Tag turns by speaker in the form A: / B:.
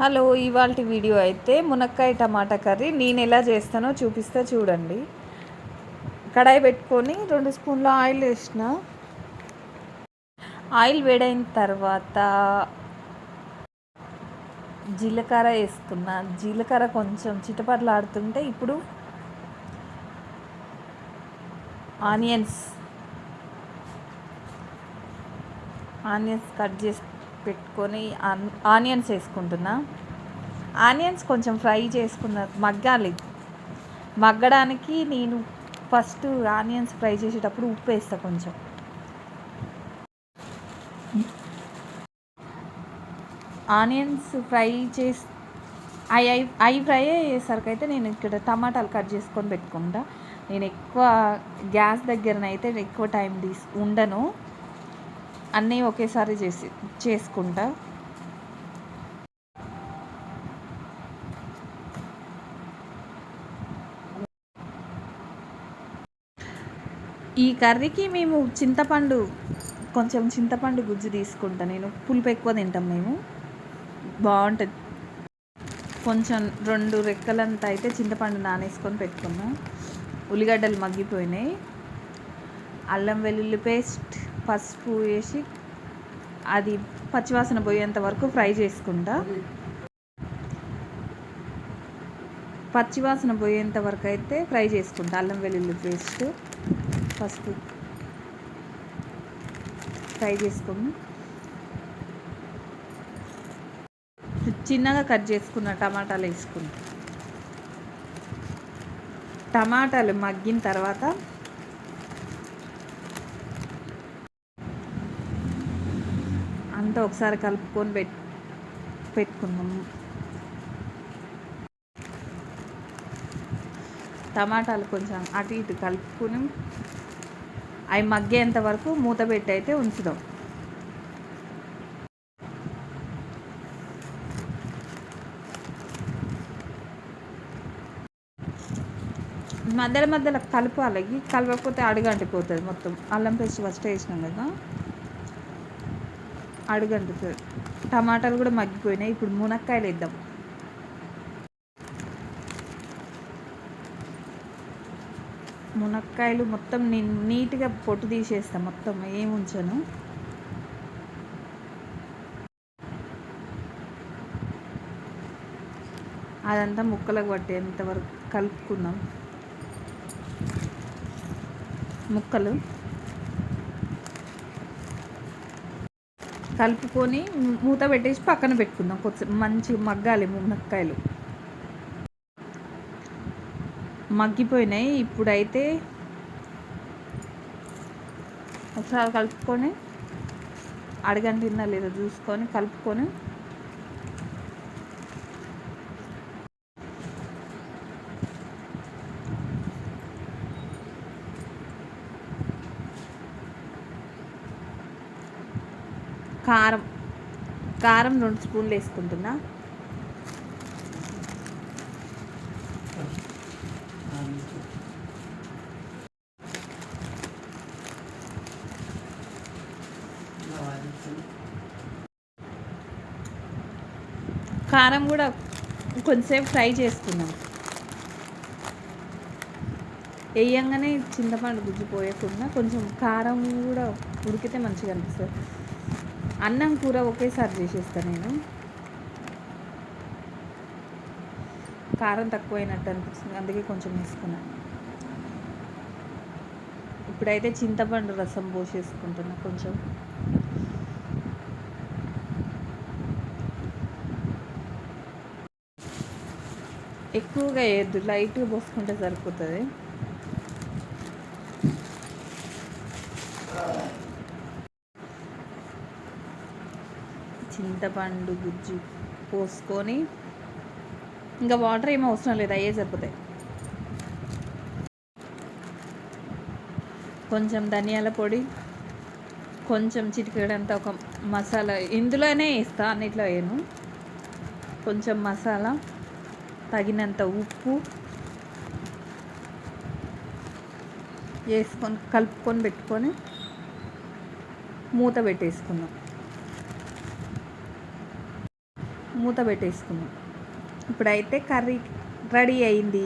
A: Hello ఇవాళ video అయితే మునక్కాయ టమాటా కర్రీ. నేను ఎలా చేస్తానో చూపిస్తే చూడండి. కడాయి పెట్టుకొని రెండు స్పూన్ల ఆయిల్ వేసిన. ఆయిల్ వేడైన తర్వాత జీలకర్ర వేసుకున్నా జీలకర్ర కొంచెం చిటపట్లాడుతుంటే ఇప్పుడు ఆనియన్స్. ఆనియన్స్ కట్ చేసి పెట్టుకొని ఆనియన్స్ వేసుకుంటున్నా. ఆనియన్స్ కొంచెం ఫ్రై చేసుకున్న మగ్గాలి. మగ్గడానికి నేను ఫస్ట్ ఆనియన్స్ ఫ్రై చేసేటప్పుడు ఉప్పు వేస్తా కొంచెం. ఆనియన్స్ ఫ్రై చేసి అవి అవి ఫ్రై అయ్యేసరికైతే అయితే నేను ఇక్కడ టమాటాలు కట్ చేసుకొని పెట్టుకుంటా. నేను ఎక్కువ గ్యాస్ దగ్గరనైతే ఎక్కువ టైం తీసు ఉండను. అన్నీ ఒకేసారి చేసి చేసుకుంటా. ఈ కర్రీకి మేము చింతపండు కొంచెం చింతపండు గుజ్జు తీసుకుంటా. నేను పులుపు ఎక్కువ తింటాం మేము. బాగుంటుంది. కొంచెం రెండు రెక్కలంతా అయితే చింతపండు నానేసుకొని పెట్టుకున్నాం. ఉల్లిగడ్డలు మగ్గిపోయినాయి. అల్లం వెల్లుల్లి పేస్ట్ పసుపు వేసి అది పచ్చివాసన పోయేంత వరకు ఫ్రై చేసుకుంటా. పచ్చివాసన పోయేంత వరకు అయితే ఫ్రై చేసుకుంటా. అల్లం వెల్లుల్లి పేస్ట్ పసుపు ఫ్రై చేసుకుని. చిన్నగా కట్ చేసుకున్న టమాటాలు వేసుకుంటా. టమాటాలు మగ్గిన తర్వాత అంతా ఒకసారి కలుపుకొని పెట్ పెట్టుకున్నాము టమాటాలు కొంచెం అటు ఇటు కలుపుకొని అవి మగ్గేంత వరకు మూత పెట్టి అయితే ఉంచుదాం. మధ్యలో మధ్యలో కలపాలి. కలపకపోతే అడుగంటిపోతుంది మొత్తం. అల్లం పేస్ట్ ఫస్ట్ వేసినాం కదా. అడుగంటుతుంది టమాటాలు కూడా మగ్గిపోయినాయి. ఇప్పుడు మునక్కాయలు వేద్దాం. మునక్కాయలు మొత్తం నేను నీట్గా పొట్టు తీసేస్తాను మొత్తం ఏం ఉంచను. అదంతా ముక్కలకు పట్టేంతవరకు కలుపుకుందాం. ముక్కలు. కలుపుకొని మూత పెట్టేసి పక్కన పెట్టుకుందాం. కొద్దిసేపు మంచి మగ్గాలి మునక్కాయలు. మగ్గిపోయినాయి. ఇప్పుడైతే ఒకసారి కలుపుకొని అడగంటిందా లేదా చూసుకొని కలుపుకొని కారం. కారం రెండు స్పూన్లు వేసుకుంటున్నా. కారం కూడా కొంచెంసేపు ఫ్రై చేసుకున్నాం వేయంగానే చింతపండు గుజ్జిపోయకుండా కొంచెం కారం కూడా ఉడికితే మంచిగా అనిపిస్తుంది. అన్నం కూర ఒకేసారి చేసేస్తాను నేను. కారం తక్కువైనట్టు అనిపిస్తుంది అందుకే కొంచెం వేసుకున్నాను ఇప్పుడైతే చింతపండు రసం పోసేసుకుంటున్నా కొంచెం. ఎక్కువగా వేయద్దు లైట్గా పోసుకుంటే సరిపోతుంది. చింతపండు గుజ్జు పోసుకొని ఇంకా వాటర్ ఏమీ అవసరం లేదు అయ్యే సరిపోతాయి. కొంచెం ధనియాల పొడి కొంచెం చిటికడంతా ఒక మసాలా ఇందులోనే వేస్తా అన్నిట్లో వేయను. కొంచెం మసాలా తగినంత ఉప్పు వేసుకొని కలుపుకొని పెట్టుకొని మూత పెట్టేసుకుందాం. మూత పెట్టేసుకున్నాం. ఇప్పుడైతే కర్రీ రెడీ అయింది.